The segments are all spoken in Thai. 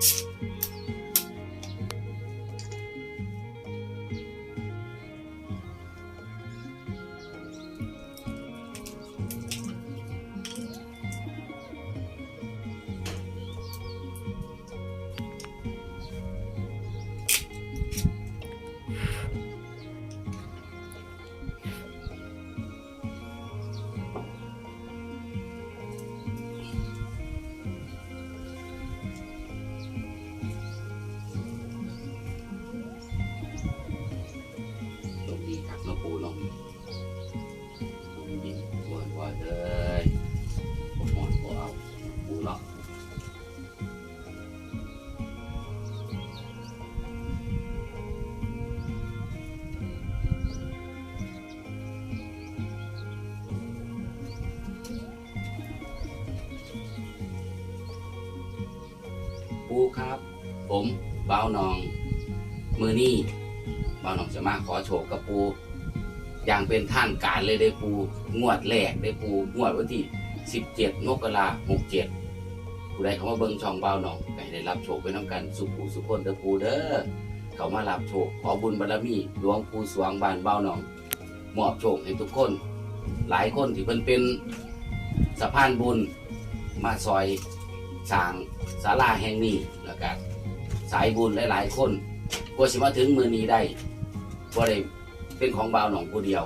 you ูครับ ผมบ่าวนอง มือนี่บ่าวนองจะมาขอโชคกับปู อย่างเป็นทางการเลยได้ปู งวดแรกได้ปูงวดวันที่ 17มกราคม67ผู้ใดเขามาเบิ่งช่องบ่าวนองไปได้รับโชคไปน้ำกันสุขูสุขคนเด้อปูเด้อเขามารับโชคขอบุญบารมีหลวงปู่สวงบานบ่าวนองมอบโชคให้ทุกคน หลายคนที่เพิ่นเป็นสะพานบุญมาซอย สร้างศาลาแห่งนี้แล้วก็สายบุญหลายๆ คนกว่าสิมาถึงมือนี้ได้บ่ได้เป็นของบ่าวหนองผู้เดียว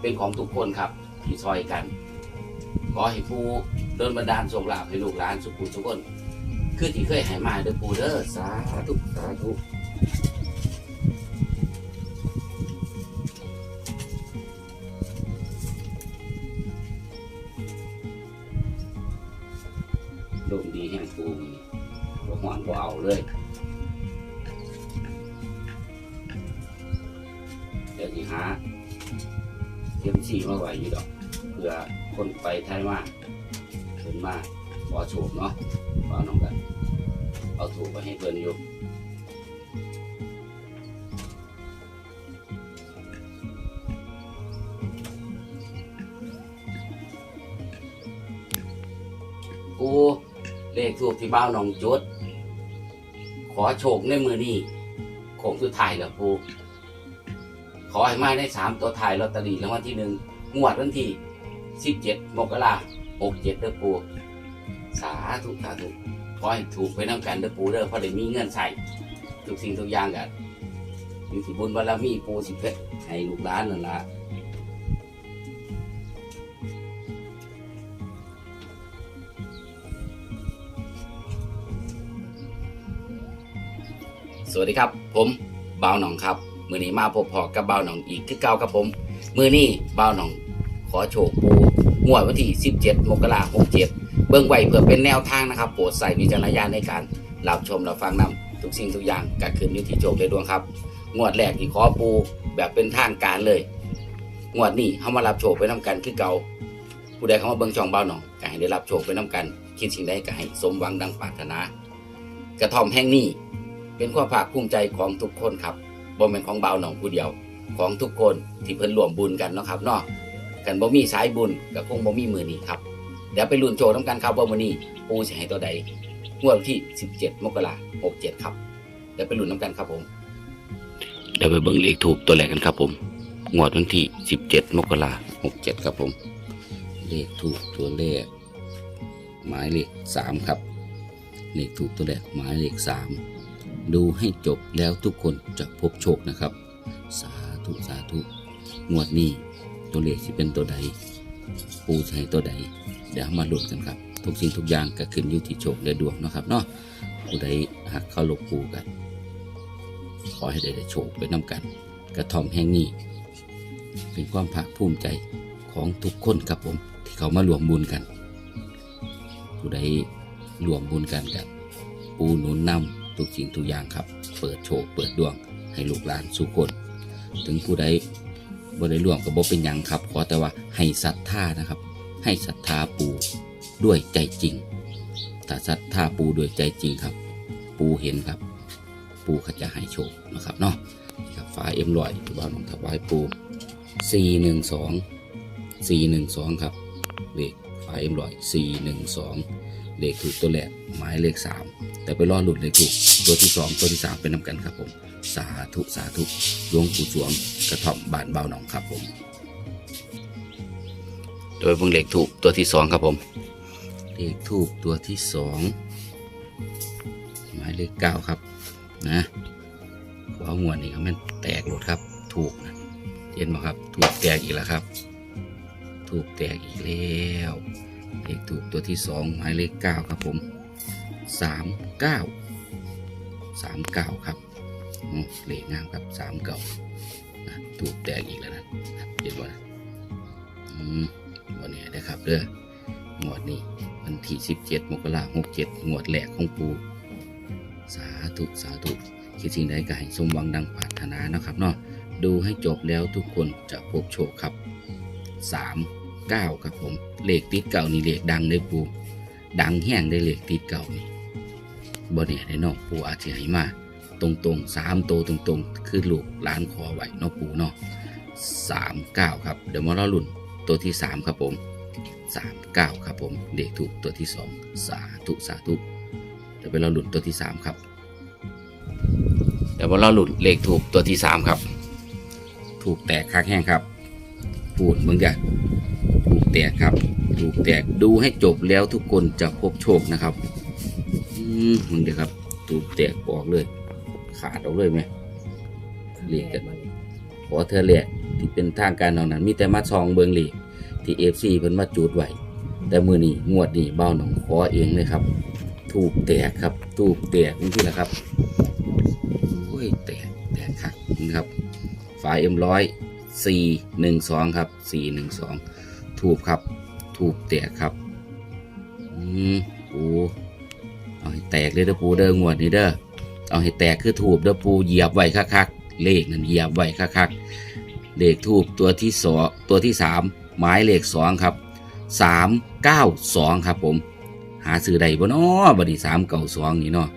เป็นของทุกคนครับที่ซอยกัน ขอให้ผู้เดินบันดาลส่งลาภให้ลูกหลานสุขุทุกคน คือที่เคยให้มาเด้อปูเด้อสาธุสาธุ ดมดีแห่งปูมีบ่หวานบ่เอาเลยเดี๋ยวนี้หาเทียมสีมาไว้อยู่ดอกเพื่อคนไปไทยมาเพิ่นมาขอโชคเนาะว่าน้องกันเอาถูกไปให้เพิ่นอยู่กู เลขถูกที่บ้าวหนองจุด ขอโชคในมือนี้โค้งสุดท้ายแล้วปูขอให้มาได้สามตัวถ่ายลอตเตอรี่รางวัลที่หนึ่งงวดวันที่สิบเจ็ดมกราหกเจ็ดเด้อปูสาธุสาธุขอให้ถูกไปน้ำกันเด้อปูเด้อเพราะได้มีเงินใส่ทุกสิ่งทุกอย่างกันอยู่ที่บุญบารมีปูสิเพชรให้ลูกหลานนั่นละ สวัสดีครับ ผมบ่าวหนองครับมือนี้มาพบพอกับบ่าวหนองอีกคือเก่ากับผมมือนี้บ่าวหนอง ขอโชคปูงวดวันที่ 17 มกราคม67เบิ่งไว้เพื่อเป็นแนวทางนะครับโปรดใส่วิจารณญาณในการรับชมรับฟังนำทุกสิ่งทุกอย่างกัดขึ้นอยู่ที่โชคในดวงครับ งวดแรกที่ขอปูแบบเป็นทางการเลย งวดนี้เขามารับโชคไปน้กันคือเก่าผู้ใดเข้ามาเบิ่งช่องบ่าวหนองก็ให้ได้รับโชคไปน้กัน คิดสิ่งใดก็ให้สมหวังดังปรารถนา กระท่อมแห่งนี้ เป็นความภาคภูมิใจของทุกคนครับบ่แม่นของบ่าวหนองผู้เดียว ของทุกคนที่เพิ่นร่วมบุญกันเนาะครับเนาะกันบ่มีสายบุญก็คงบ่มีมือนี้ครับเดี๋ยวไปลุ้นโชว์น้ำกันครับว่ามื้อนี้ปูสิให้ตัวใดงวดวันที่ 17 มกราคม67 ครับ เดี๋ยวไปลุ้นน้ำกันครับผม เดี๋ยวไปเบิ่งเลขถูกตัวแรกกันครับผม งวดวันที่ 17 มกราคม67 ครับผม เลขถูกตัวแรก หมายเลข 3 ครับ เลขถูกตัวแรกหมายเลข 3 ดูให้จบแล้วทุกคนจะพบโชคนะครับ สาธุสาธุงวดนี้ตัวเลขที่เป็นตัวใด ปูให้ตัวใด เดี๋ยวมาลุ้นกันครับ ทุกสิ่งทุกอย่างก็ขึ้นอยู่ที่โชคและดวงนะครับเนาะผู้ใดหักเข้าลบปูกัน ขอให้ได้ไดโชคไปน้ำกัน กระทอมแห่งนี้ เป็นความภาคภูมิใจของทุกคนครับผมที่เขามารวมบุญกัน ผู้ใดรวมบุญกันกับปูหนุนนำ ทุกสิ่งทุกอย่างครับ เปิดโชคเปิดดวง ให้ลูกหลานสุคนถึงผู้ใดบ่ได้ร่วมกับบ่เป็นยังครับ ขอแต่ว่าให้ศรัทธานะครับ ให้ศรัทธาปูด้วยใจจริงถ้าศรัทธาปูด้วยใจจริงครับ ปูเห็นครับ ปูเขจะให้โชคนะครับเนาะครับฟ้าเอ็มลอยที่บ้านของถวายปูสี่หนึ่งสองสี่หนึ่งสองครับ เลขฟ้าายเอ็มร้อยสี่หนึ่งสองเลขถูกตัวแรกหมายเลขสามแต่ไปรอหลุดเลขถูกตัวที่สองตัวที่สามเป็นนำกันครับผม สาธุสาธุหลวงปู่สวงกระท่อมบ้านเบาหนองครับผม โดยเบิ่งเลขถูกตัวที่สองครับผม เลขถูกตัวที่สองหมายเลขเก้าครับนะขอหัวนี่ครับมันแตกหลดครับถูกนะเห็นไหมครับถูกแตกอีกแล้วครับ ถูกแตกอีกแล้วเลขถูกตัวที่สองหมายเลขเก้าครับผมสามเก้าสามเก้าครับเลขงามครับสามเก้านะถูกแตกอีกแล้วนะเห็นไหมอืมวันนี้นะครับเด้องวดนี้วันที่สิบเจ็ดมกราหกเจ็ดงวดแรกของปูสาธุสาธุคิดสิ่งใดก็ให้สมหวังดังปรารถนานะครับเนาะดูให้จบแล้วทุกคนจะพบโชคครับสาม เก้าครับผมเลขติดเก่านี่เลขดังเลยปูดังแห้งได้เลขติดเก่านี่บ่เนี่ยได้นอกปูอาจจะให้มาตรงตรงๆสามโตตรงตรงๆ คือลูกหลานขอไหวนาะปูเนาะสามเก้าครับเดี๋ยวมาเราลุ่นตัวที่สามครับผมสามเก้าครับผมเลขถูกตัวที่สองสาธุสาธุเดี๋ยวไปเราหลุดตัวที่สามครับเดี๋ยวเราหลุดเลขถูกตัวที่สามครับ ถูกแตกคักแห้งครับพูดมึงกันถูก แตกครับถูกแตกดูให้จบแล้วทุกคนจะพบโชคนะครับอืมมึงเดี๋ยวครับถูกแตกออกเลย ขาดออกเลยไหมเรียกกันขอเธอแหละที่เป็นทางการเท่านั้น มีแต่มาซองเบิงหลีที่เอฟซีเพิ่นมาจูดไว้แต่มือนี้งวดนี้เบ้าหนองขอเองเลยครับ ถูกแตกครับ ถูกแตกนี่ที่แหละครับโอ้ยแตกแตกครับนี่ครับฝาเอ็มร้อยสี่หนึ่งสองครับสี่หนึ่งสอง ถูกครับ ถูกแตกครับ อืมปูเอาให้แตกเลยเด้อปูเด้องวดนี้เด้อเอาให้แตกคือถูกเด้อปูเหยียบไว้คักๆเลขนั่นเหยียบไว้คักๆเลขถูกตัวที่สองตัวที่สามหมายเลขสองครับสามเก้าสองครับผม หาซื้อได้บ่เนาะบัดนี้สามเก้าสองนี่เนาะ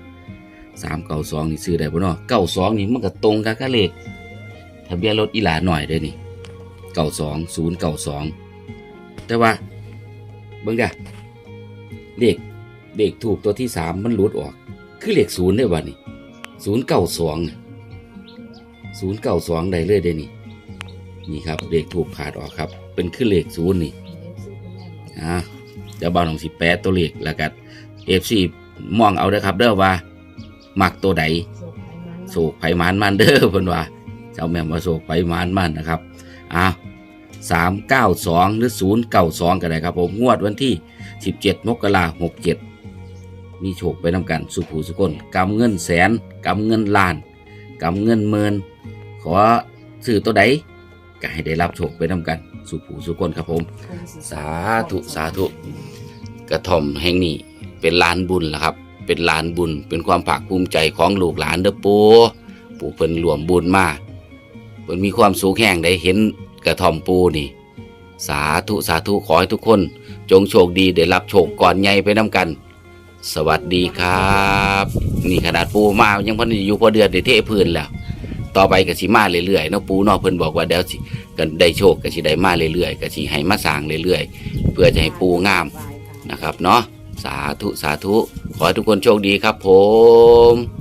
สามเก้าสองนี่ซื้อได้บ่เนาะเก้าสองนี่มันก็ตรงกับกับเลขทะเบียนรถอีหลาหน่อยเด้นี่เก้าสองศูนย์เก้าสอง แต่ว่าเบิ่งเด้เลขเลขถูกตัวที่สามมันหลุดออก คือเลขศูนย์ได้บ่นี่ศูนย์เก้าสองศูนย์เก้าสองได้เลยเด้นี่ นี่ครับเลขถูกขาดออกครับ เป็นคือเลขศูนย์นี่อ่าเดี๋ยวบอลของสิแปดตัวเลขแล้วกันเอฟซีมองเอาเด้อครับ เด้อว่ามักตัวใดโศกไผมานมันเด้อเพิ่นว่าเจ้าแม่มาโศกไผมานมันนะครับอ้าว สามเก้าสองหรือศูนย์เก้าสองก็ได้ครับผมงวดวันที่สิบเจ็ดมกราหกเจ็ดมีโชคไปนำกันสุขูสุคนกำเงินแสนกำเงินล้านกำเงินหมื่นขอซื้อตัวใดก็ให้ได้รับโชคไปนำกันสุขูสุคนครับผม สาธุสาธุกระท่อมแห่งนี้เป็นลานบุญละครับ เป็นลานบุญเป็นความภาคภูมิใจของลูกหลานเด้อปูปูเพิ่นรวมบุญมาเพิ่นมีความสุขแห่งได้เห็น กระท่อมปูนี่ สาธุสาธุขอให้ทุกคน จงโชคดีได้รับโชคก่อนใหญ่ไปน้ำกัน สวัสดีครับ นี่ขนาดปูมายังพันอยู่พอเดือนได้เทพื้นแล้ว ต่อไปก็สิมาเรื่อยๆเนาะปูนาะเพิ่นบอกว่าเดี๋ยวสิกันได้โชคก็สิได้มาเรื่อยๆก็สิให้มาสร้างเรื่อยๆ เพื่อจะให้ปูงามนะครับเนาะสาธุสาธุขอให้ทุกคนโชคดีครับผม